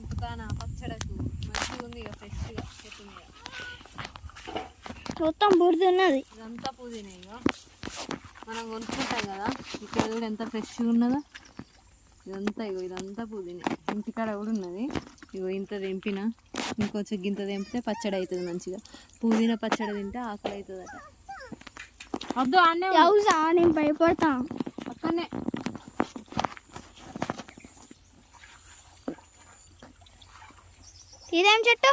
తెంపుతానా పచ్చడకు మంచిగా ఉంది ఇక ఫ్రెష్గా చెట్టు మీద. మొత్తం బురద ఉన్నది ఇదంతా పుదీనా ఇక మనం కొనుక్కుంటాం కదా ఇక్కడ కూడా ఎంత ఫ్రెష్గా ఉన్నదో. ఇదంతా ఇగో ఇదంతా పుదీనా. ఇంటికాడ కూడా ఉన్నది. ఇగో ఇంత తెంపిన ఇంకొంచెం గింత తెంపితే పచ్చడి అవుతుంది మంచిగా. పుదీనా పచ్చడి తింటే ఆకలి అవుతుందట వద్దు అన్నే నేను భయపడతా. పక్కనే ఇదేం చెట్టు?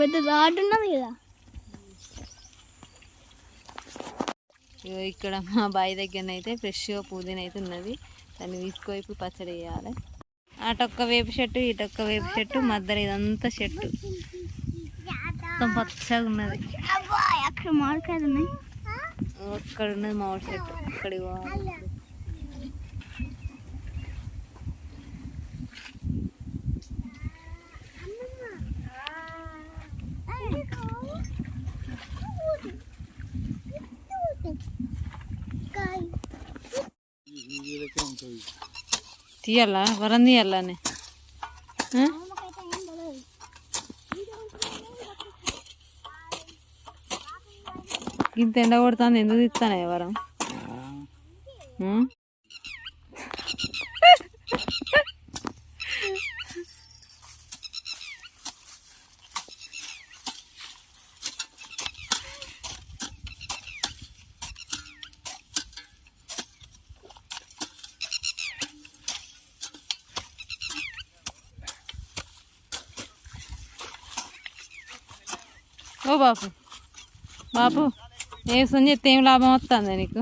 పెద్ద రాడ్ ఉన్నది కదా. ఇక్కడ మా బావి దగ్గర అయితే ఫ్రెష్గా పుదీనా అయితే ఉన్నది. దాన్ని తీసుకొని ఇప్పుడు పచ్చడి వేయాలి అటొక్క వేప చెట్టు ఇటొక్క వేప చెట్టు మధ్యలో ఇదంతా చెట్టు. మొత్తం పచ్చగా ఉన్నది. అక్కడ మామిడికాయలు ఉన్నాయి. అక్కడ ఉన్నది మామిడి చెట్టు. అక్కడికి తీయాలా? వరం తీయాలని? ఇంత ఎండ కొడుతుంది ఎందుకు తీస్తానే వరం? ఓ బాపు. బాపు ఏ సుని చెప్తే ఏం లాభం వస్తుంది నీకు?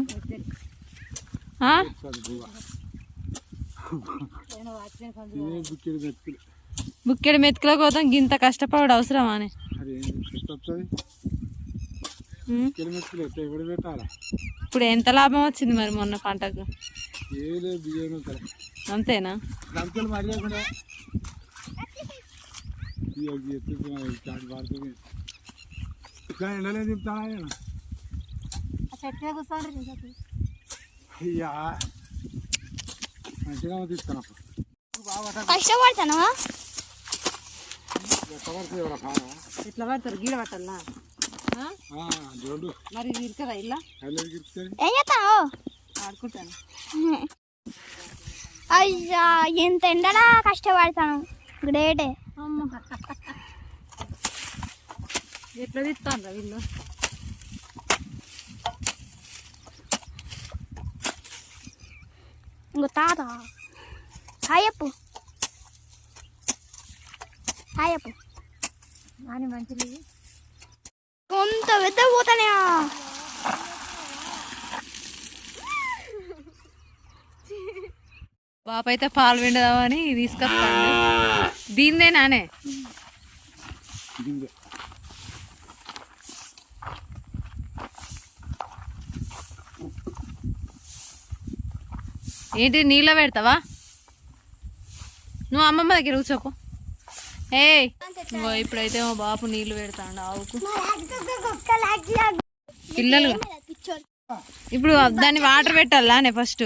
బుక్కెడు మెతుకుల కోసం గింత కష్టపడు అవసరమా అని. ఇప్పుడు ఎంత లాభం వచ్చింది మరి మొన్న పంటకు? అంతేనా? ఎండలే తిప్పుతానా అయ్యా. మంచిగా తీస్తాను కష్టపడతానా ఎట్లా పడతారు? గీడ పట్టాలా? మరి ఇరుకదా ఇలా ఏం చేస్తావు? ఆడుకుంటాను. అయ్యా ఎంత ఎండలా కష్టపడతాను. గ్రేటే ఎట్లా తిస్తాను వీళ్ళు? ఇంకో తాత. హాయప్పు హాయప్పు కానీ మంచిది. కొంత పెద్ద పోతానే పాప అయితే పాలు పిండదామని తీసుకొస్తాను దీనిదేనానే దింగే ఏంటి నీళ్ళ పెడతావా? నువ్వు అమ్మమ్మ దగ్గర కూర్చోకు. ఏ ఇప్పుడైతే మా బాపు నీళ్ళు పెడతాడు ఆవుకు. పిల్లలు ఇప్పుడు దాన్ని వాటర్ పెట్టాలా ఫస్ట్?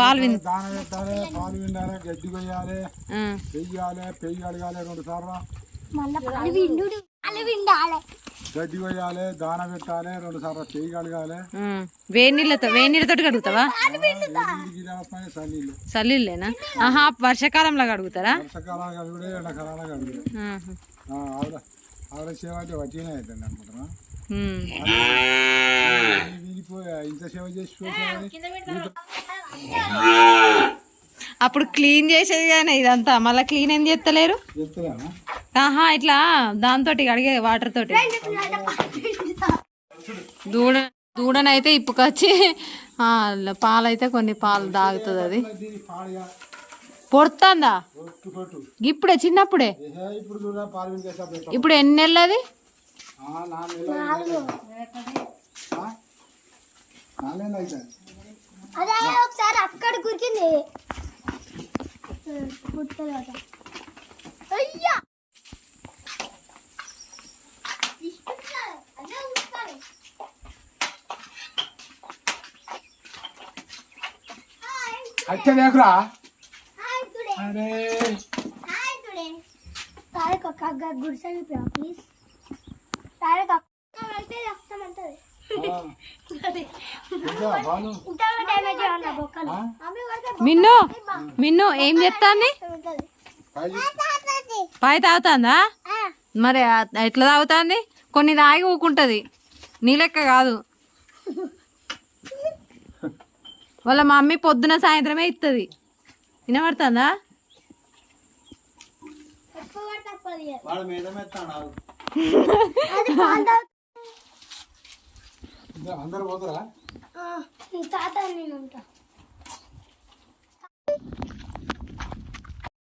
పాలు విన్ దాన పెట్టాలి పాలు విండాలి గడ్డి కొయ్యాలి పెయ్యాలి పెయ్యి అడగాలి రెండు సార్లు. గడ్డి కొయ్యాలి దాన పెట్టాలి రెండు సార్లు పెయ్యి కడగాలి. వేడి నీళ్ళతో వేడి నీళ్ళతో కడుగుతావా? చల్లిళ్ళేనా ఆహా వర్షాకాలంలో కడుగుతారా? వర్షాకాలం కడుగుడే ఎండాకాలం కడుగుడే. ఆవిడ ఆవిడ సేవ అంటే వట్టినే అవుతుంది అనుకుంటున్నా. ఇంత సేవ చేసి అప్పుడు క్లీన్ చేసేది కానీ ఇదంతా మళ్ళీ క్లీన్ ఏం చేస్తలేరు? చెప్తారా ఆహా ఇట్లా దాంతో అడిగే వాటర్ తోటి. దూడ దూడనైతే ఇప్పుకొచ్చి పాలైతే కొన్ని పాలు తాగుతుంది అది. పొడుతుందా ఇప్పుడే చిన్నప్పుడే? ఇప్పుడు ఎన్ని నెలలది? అవుతుంది అదే ఒకసారి అక్కడ కూర్చుంది. అయ్యా! పడితే మిన్ను మిన్ను ఏం చెప్తాంది పాయ తాగుతాందా. మరి ఎట్లా తాగుతాంది? కొన్ని తాగి ఊకుంటుంది. నీ లెక్క కాదు. వాళ్ళ మమ్మీ పొద్దున సాయంత్రమే ఇస్తుంది వినబడుతుందా?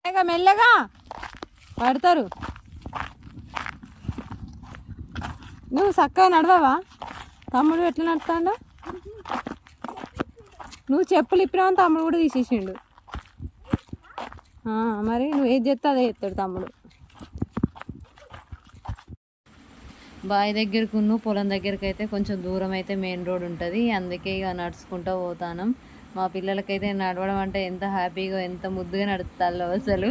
మెల్లగా మెల్లగా. పడతారు. నువ్వు చక్కగా నడవవా? తమ్ముడు ఎట్లా నడుస్తాడా? నువ్వు చెప్పులు ఇప్పినావు తమ్ముడు కూడా తీసేసిండు. మరి నువ్వు ఏది చెప్తే అదే చెప్తాడు తమ్ముడు. బావి దగ్గరకు నువ్వు పొలం దగ్గరికి అయితే కొంచెం దూరం అయితే మెయిన్ రోడ్ ఉంటుంది. అందుకే ఇక నడుచుకుంటూ పోతాను. మా పిల్లలకైతే నడవడం అంటే ఎంత హ్యాపీగా ఎంత ముద్దుగా నడుస్తాలో అసలు.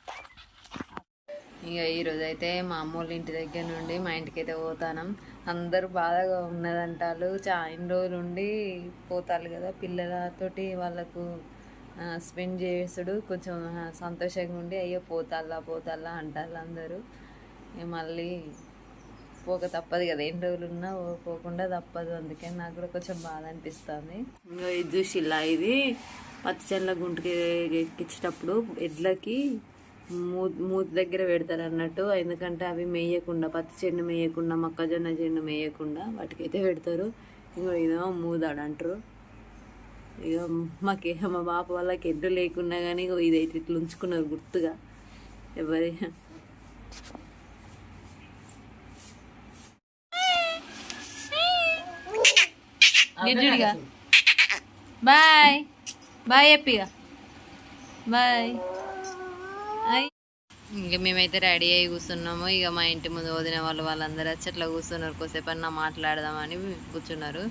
ఇక ఈరోజు అయితే మా అమ్మోళ్ళ ఇంటి దగ్గర నుండి మా ఇంటికి అయితే పోతాను. అందరూ బాధగా ఉన్నదంటారు చా ఇన్ని రోజులు ఉండి పోతారు కదా. పిల్లలతోటి వాళ్ళకు స్పెండ్ చేసుడు కొంచెం సంతోషంగా ఉండి అయ్యో పోతాల్లా పోతాల్లా అంటారు అందరూ. మళ్ళీ పోక తప్పదు కదా. ఎన్ని రోజులు ఉన్నా పోకుండా తప్పదు. అందుకని నాకు కూడా కొంచెం బాధ అనిపిస్తుంది. ఇది చూసి ఇలా ఇది. పచ్చ చెల్ల గుంటుకి ఎక్కించేటప్పుడు ఎడ్లకి మూత్ మూతి దగ్గర పెడతారు అన్నట్టు. ఎందుకంటే అవి మేయకుండా పత్తి చెండు మేయకుండా మొక్కజొన్న చెండు మేయకుండా వాటికైతే పెడతారు. ఇంకో ఇదేమో మూదాడు అంటారు ఇక మాకే మా బాప వాళ్ళకి ఎడ్డు లేకున్నా కానీ ఇదైతే ఇట్లా ఉంచుకున్నారు గుర్తుగా. ఎవరి బాయ్. బాయ్ చెప్పిగా. బాయ్. ఇంకా మేమైతే రెడీ అయ్యి కూర్చున్నాము. ఇక మా ఇంటి ముందు వదిన వాళ్ళు వాళ్ళందరూ వచ్చి అట్లా కూర్చున్నారు. కొద్దిసేపన్నా మాట్లాడదామని కూర్చున్నారు.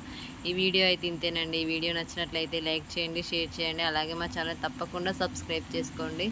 ఈ వీడియో అయితే ఇంతేనండి. ఈ వీడియో నచ్చినట్లయితే లైక్ చేయండి షేర్ చేయండి. అలాగే మా ఛానల్ తప్పకుండా సబ్స్క్రైబ్ చేసుకోండి.